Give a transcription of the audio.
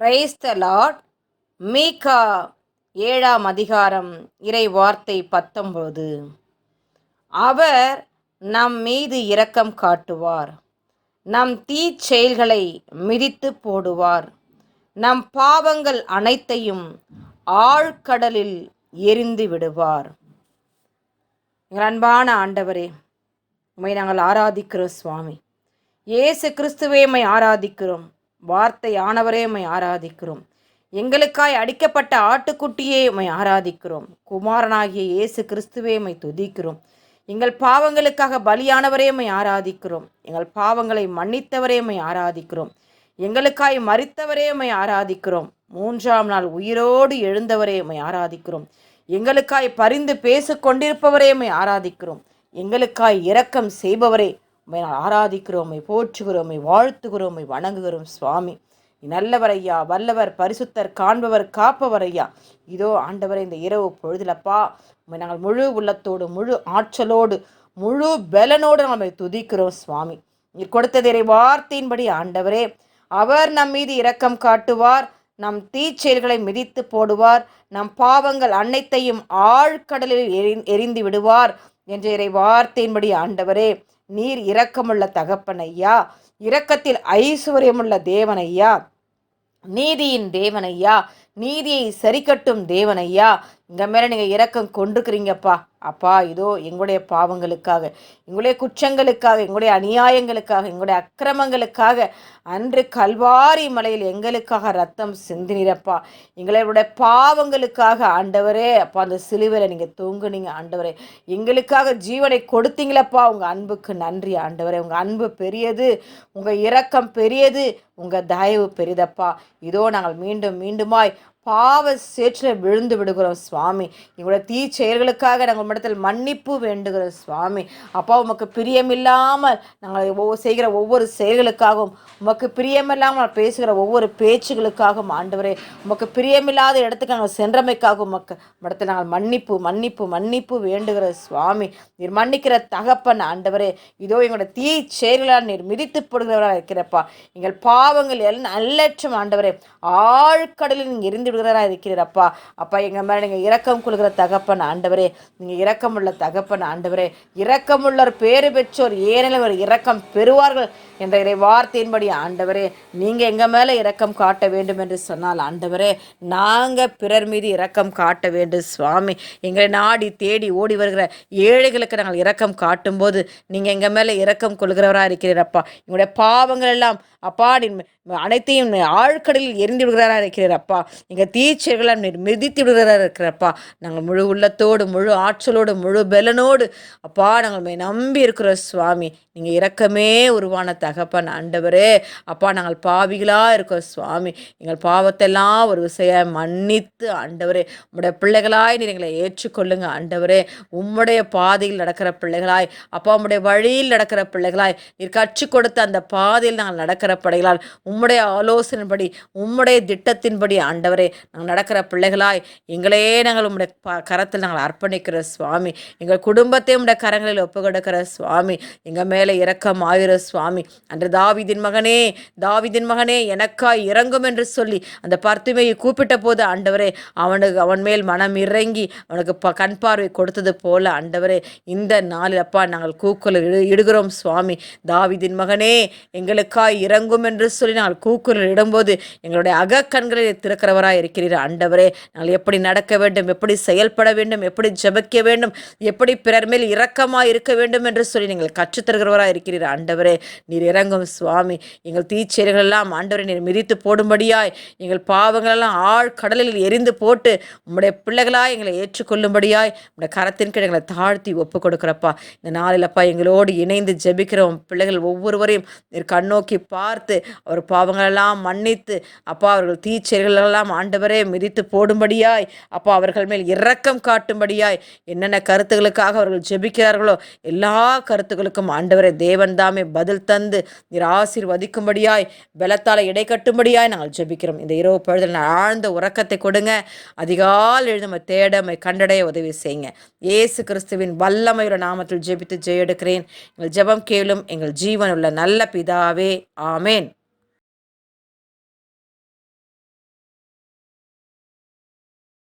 Praise the Lord மீகா ஏழாம் அதிகாரம் இறை வார்த்தை பத்தொன்பது. அவர் நம் மீது இரக்கம் காட்டுவார். நம் தீச்செயல்களை மிதித்து போடுவார். நம் பாவங்கள் அனைத்தையும் ஆழ்கடலில் எரிந்து விடுவார். எங்கள் அன்பான ஆண்டவரே உண்மை நாங்கள் ஆராதிக்கிறோம் சுவாமி. இயேசு கிறிஸ்துவே ஆராதிக்கிறோம். வார்த்தை ஆனவரே உமை ஆராதிக்கிறோம். எங்களுக்காய் அடிக்கப்பட்ட ஆட்டுக்குட்டியே உமை ஆராதிக்கிறோம். குமாரனாகிய இயேசு கிறிஸ்துவே உமை துதிக்கிறோம். எங்கள் பாவங்களுக்காக பலியானவரே உமை ஆராதிக்கிறோம். எங்கள் பாவங்களை மன்னித்தவரே உமை ஆராதிக்கிறோம். எங்களுக்காய் மறித்தவரே உமை ஆராதிக்கிறோம். மூன்றாம் நாள் உயிரோடு எழுந்தவரே உமை ஆராதிக்கிறோம். எங்களுக்காய் பரிந்து பேசிக் கொண்டிருப்பவரே ஆராதிக்கிறோம். எங்களுக்காய் இரக்கம் செய்பவரே உண்மை நான் ஆராதிக்கிறோம் உம்மை வணங்குகிறோம் சுவாமி. நல்லவர் ஐயா வல்லவர் பரிசுத்தர் காண்பவர் காப்பவர் ஐயா இதோ ஆண்டவரை இந்த இரவு பொழுதிலப்பா உண்மை நாங்கள் முழு உள்ளத்தோடு முழு ஆற்றலோடு முழு பலனோடு நம்மை துதிக்கிறோம் சுவாமி. நீர் கொடுத்ததிரை வார்த்தையின்படி ஆண்டவரே அவர் நம் மீது இரக்கம் காட்டுவார் நம் தீச்செயல்களை மிதித்து போடுவார் நம் பாவங்கள் அனைத்தையும் ஆழ்கடலில் எரி எரிந்து விடுவார். என்ற இறை வார்த்தையின்படி ஆண்டவரே நீர் இரக்கமுள்ள தகப்பன் ஐயா இரக்கத்தில் ஐஸ்வர்யமுள்ள தேவன் ஐயா நீதியின் தேவன் ஐயா நீதியை சரிக்கட்டும் தேவனையா ஐயா மேலே நீங்கள் இரக்கம் கொண்டிருக்கிறீங்கப்பா. அப்பா இதோ எங்களுடைய பாவங்களுக்காக எங்களுடைய குற்றங்களுக்காக எங்களுடைய அநியாயங்களுக்காக எங்களுடைய அக்கிரமங்களுக்காக அன்று கல்வாரி மலையில் எங்களுக்காக ரத்தம் சிந்தினிரப்பா. எங்களுடைய பாவங்களுக்காக ஆண்டவரே அப்பா அந்த சிலுவையில் நீங்கள் தூங்குனீங்க ஆண்டவரே. எங்களுக்காக ஜீவனை கொடுத்தீங்களப்பா. உங்கள் அன்புக்கு நன்றி ஆண்டவரே. உங்கள் அன்பு பெரியது உங்கள் இரக்கம் பெரியது உங்கள் தயவு பெரிதப்பா. இதோ நாங்கள் மீண்டும் மீண்டுமாய் பாவ சேற்றில் விழுந்து விடுகிறோம் சுவாமி. எங்களோட தீ செயல்களுக்காக நாங்கள் மடத்தில் மன்னிப்பு வேண்டுகிறோம் சுவாமி. அப்பா உமக்கு பிரியமில்லாமல் நாங்கள் ஒவ்வொரு செய்கிற ஒவ்வொரு செயல்களுக்காகவும் உமக்கு பிரியமில்லாமல் பேசுகிற ஒவ்வொரு பேச்சுகளுக்காகவும் ஆண்டவரே உமக்கு பிரியமில்லாத இடத்துக்கு நாங்கள் சென்றமைக்காகவும் உமக்கு இடத்தில் நாங்கள் மன்னிப்பு மன்னிப்பு மன்னிப்பு வேண்டுகிற சுவாமி. நீர் மன்னிக்கிற தகப்பன் ஆண்டவரே இதோ எங்களோட தீ செயல்களால் நீர் மிதித்து போடுகிறவராக இருக்கிறப்பா. எங்கள் பாவங்கள் எல்லாம் நல்லற்றம் ஆண்டவரே ஆழ்கடலில் நீங்கள் இருந்து விடுகிறவராக இருக்கிறீர் அப்பா எங்கள் மேலே நீங்கள் இரக்கம் கொள்கிற தகப்பன் ஆண்டவரே. நீங்கள் இரக்கமுள்ள தகப்பன் ஆண்டவரே. இரக்கமுள்ளர் பேறு பெற்றோர் ஏனில் ஒரு இரக்கம் பெறுவார்கள் என்ற இறை வார்த்தையின்படி ஆண்டவரே. நீங்கள் எங்கள் மேலே இரக்கம் காட்ட வேண்டும் என்று சொன்னால் ஆண்டவரே நாங்கள் பிறர் மீது இரக்கம் காட்ட வேண்டும் சுவாமி. எங்களை நாடி தேடி ஓடி வருகிற ஏழைகளுக்கு நாங்கள் இரக்கம் காட்டும்போது நீங்கள் எங்கள் மேலே இரக்கம் கொள்கிறவராக இருக்கிறீரப்பா எங்களுடைய பாவங்கள் எல்லாம் அப்பா அனைத்தையும் ஆழ்கடலில் எரிந்து விடுகிறாரா இருக்கிறப்பா எங்கள் தீச்சைகளால் நீர் மிதித்து விடுகிறாரா இருக்கிறப்பா நாங்கள் முழு உள்ளத்தோடு முழு ஆற்றலோடு முழு பலனோடு அப்பா நாங்கள் நம்பி இருக்கிறோம் சுவாமி. நீங்கள் இரக்கமே உருவான தகப்பன் ஆண்டவரே. அப்பா நாங்கள் பாவிகளாக இருக்கிறோம் சுவாமி. எங்கள் பாவத்தெல்லாம் ஒரு விஷய மன்னித்து ஆண்டவரே. உம்முடைய பிள்ளைகளாய் நீர் எங்களை ஏற்றுக்கொள்ளுங்க ஆண்டவரே. உம்முடைய பாதையில் நடக்கிற பிள்ளைகளாய் அப்பா உம்முடைய வழியில் நடக்கிற பிள்ளைகளாய் நீர் கற்றுக் கொடுத்த அந்த பாதையில் நாங்கள் நடக்கிற படைகளால் உம்முடைய ஆலோசனைப்படி உம்முடைய திட்டத்தின்படி ஆண்டவரே நாங்கள் நடக்கிற பிள்ளைகளாய் எங்களே நாங்கள் உம்முடைய ப கரத்தில் நாங்கள் அர்ப்பணிக்கிற சுவாமி எங்கள் குடும்பத்தை உம்முடைய கரங்களில் ஒப்பு கொடுக்கிற சுவாமி எங்கள் மேலே இரக்கம் ஆயிர சுவாமி அன்று தாவிதின் மகனே தாவிதின் மகனே எனக்காய் இறங்கும் என்று சொல்லி அந்த பர்த்துமையை கூப்பிட்ட போது ஆண்டவரே அவனுக்கு அவன் மேல் மனம் இறங்கி அவனுக்கு ப கண் பார்வை கொடுத்தது போல ஆண்டவரே இந்த நாளில் அப்பா நாங்கள் கூக்குல இடு இடுகிறோம் சுவாமி தாவிதின் மகனே எங்களுக்காய் இறங்கும் என்று சொல்லி நாங்கள் கூக்குரல் இடும்போது எங்களுடைய அகக்கண்களை திறக்கிறவராக இருக்கிறீர். ஆண்டவரே நாங்கள் எப்படி நடக்க வேண்டும் எப்படி செயல்பட வேண்டும் எப்படி ஜெபிக்க வேண்டும் எப்படி பிறர் மேல் இரக்கமாக இருக்க வேண்டும் என்று சொல்லி நீங்கள் கற்றுத்தருகிறவராக இருக்கிறீர். ஆண்டவரே நீர் இறங்கும் சுவாமி எங்கள் தீச்செயல்கள் எல்லாம் ஆண்டவரை நீர் மிதித்து போடும்படியாய் எங்கள் பாவங்களெல்லாம் ஆழ் கடலில் எரிந்து போட்டு உம்முடைய பிள்ளைகளாய் எங்களை ஏற்றுக்கொள்ளும்படியாய் உம்முடைய கரத்தின் கீழ் எங்களை தாழ்த்தி ஒப்பு கொடுக்குறப்பா. இந்த நாளிலப்பா எங்களோடு இணைந்து ஜெபிக்கிறோம் பிள்ளைகள் ஒவ்வொருவரையும் நீர் கண்ணோக்கி பார்த்து அவர் பாவங்களெல்லாம் மன்னித்து அப்பா அவர்கள் தீச்செயல்களெல்லாம் ஆண்டவரே மிதித்து போடும்படியாய் அப்பா அவர்கள் மேல் இரக்கம் காட்டும்படியாய் என்னென்ன கருத்துகளுக்காக அவர்கள் ஜெபிக்கிறார்களோ எல்லா கருத்துக்களுக்கும் ஆண்டவரே தேவன் தாமே பதில் தந்து நீர் ஆசீர்வதிக்கும்படியாய் பலத்தால் இடை கட்டும்படியாய் நாங்கள் ஜெபிக்கிறோம். இந்த இரவு பொழுதில் நான் ஆழ்ந்த உறக்கத்தை கொடுங்க. அதிகால் எழுதுமை தேடமை கண்டடைய உதவி செய்யுங்க. இயேசு கிறிஸ்துவின் வல்லமையுள்ள நாமத்தில் ஜெபித்து ஜெயெடுக்கிறேன். எங்கள் ஜெபம் கேளும் எங்கள் ஜீவனுள்ள நல்ல பிதாவே. ஆமேன்.